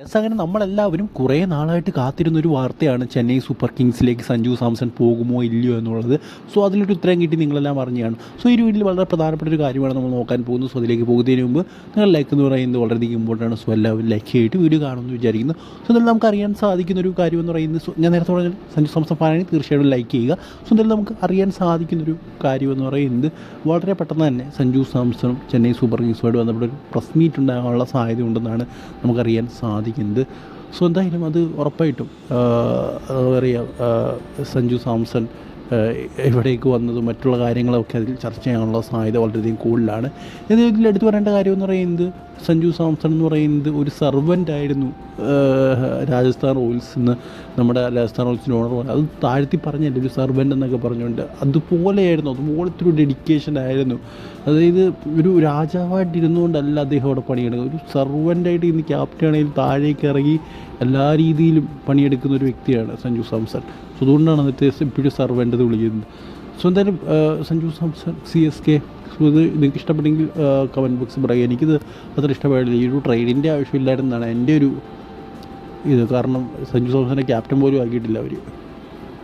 Yes അങ്ങനെ നമ്മളെല്ലാവരും കുറേ നാളായിട്ട് കാത്തിരുന്നൊരു വാർത്തയാണ് ചെന്നൈ സൂപ്പർ കിങ്സിലേക്ക് സഞ്ജു സാംസൺ പോകുമോ ഇല്ലയോ എന്നുള്ളത്. സോ അതിലൊരു ഉത്തരം കിട്ടി നിങ്ങളെല്ലാം അറിഞ്ഞാണ്. സോ ഈ ഒരു വീഡിയോയിൽ വളരെ പ്രധാനപ്പെട്ട ഒരു കാര്യമാണ് നമ്മൾ നോക്കാൻ പോകുന്നത്. സോ അതിലേക്ക് പോകുന്നതിന് മുമ്പ് നിങ്ങൾ ലൈക്ക് എന്ന് പറയുന്നത് വളരെയധികം ഇമ്പോർട്ടന്റ് ആണ്. സോ എല്ലാവരും ലൈക്ക് ചെയ്തിട്ട് വീഡിയോ കാണുമെന്ന് വിചാരിക്കുന്നു. സോ എന്തായാലും നമുക്ക് അറിയാൻ സാധിക്കുന്ന ഒരു കാര്യം എന്ന് പറയുന്നത് സോ ഞാൻ നേരത്തെ പറഞ്ഞ സഞ്ജു സാംസൺ ഫാനാണെങ്കിൽ തീർച്ചയായിട്ടും ലൈക്ക് ചെയ്യുക. സോ എന്തായാലും നമുക്ക് അറിയാൻ സാധിക്കുന്നൊരു കാര്യം എന്ന് പറയുന്നത് വളരെ പെട്ടെന്ന് തന്നെ സഞ്ജു സാംസണും ചെന്നൈ സൂപ്പർ കിങ്സുമായിട്ട് ബന്ധപ്പെട്ട ഒരു പ്രസ് മീറ്റ് ഉണ്ടാകാനുള്ള സാധ്യത ഉണ്ടെന്നാണ് നമുക്കറിയാൻ സാധിക്കുന്നത്. സോ എന്തായാലും അത് ഉറപ്പായിട്ടും അറിയാം സഞ്ജു സാംസൺ എവിടേക്ക് വന്നതും മറ്റുള്ള കാര്യങ്ങളൊക്കെ അതിൽ ചർച്ച ചെയ്യാനുള്ള സാധ്യത വളരെയധികം കൂടുതലാണ്. ഇത് ഇതിൽ എടുത്തു പറയേണ്ട കാര്യം എന്ന് പറയുന്നത് സഞ്ജു സാംസൺ എന്ന് പറയുന്നത് ഒരു സർവന്റ് ആയിരുന്നു രാജസ്ഥാൻ റോയൽസ് എന്ന് നമ്മുടെ രാജസ്ഥാൻ റോയൽസിന്റെ ഓണർ പറഞ്ഞു അത് താഴ്ത്തി പറഞ്ഞല്ലേ ഒരു സർവന്റ് എന്നൊക്കെ പറഞ്ഞുകൊണ്ട് അതുപോലെയായിരുന്നു അതുപോലത്തെ ഒരു ഡെഡിക്കേഷൻ ആയിരുന്നു. അതായത് ഒരു രാജാവായിട്ട് ഇരുന്നുകൊണ്ടല്ല അദ്ദേഹം അവിടെ പണിയെടുക്കുന്നത്. ഒരു സർവന്റായിട്ട് ഇന്ന് ക്യാപ്റ്റൻ ആണെങ്കിൽ താഴേക്ക് ഇറങ്ങി എല്ലാ രീതിയിലും പണിയെടുക്കുന്ന ഒരു വ്യക്തിയാണ് സഞ്ജു സാംസൺ. അതുകൊണ്ടാണ് അദ്ദേഹത്തെ ഇപ്പോഴും സർവന്റ് എന്ന് വിളിക്കുന്നത്. സോ എന്തായാലും Sanju Samson C S K. So ഇത് നിങ്ങൾക്ക് ഇഷ്ടപ്പെട്ടെങ്കിൽ കമന്റ് ബോക്സ് പറയുക എനിക്കിത് അത്ര ഇഷ്ടപ്പെടില്ല ഈ ഒരു ട്രെയിനിന്റെ ആവശ്യമില്ലായിരുന്നാണ് എന്റെ ഒരു ഇത്. കാരണം സഞ്ജു സാംസനെ ക്യാപ്റ്റൻ പോലും ആക്കിയിട്ടില്ല അവർ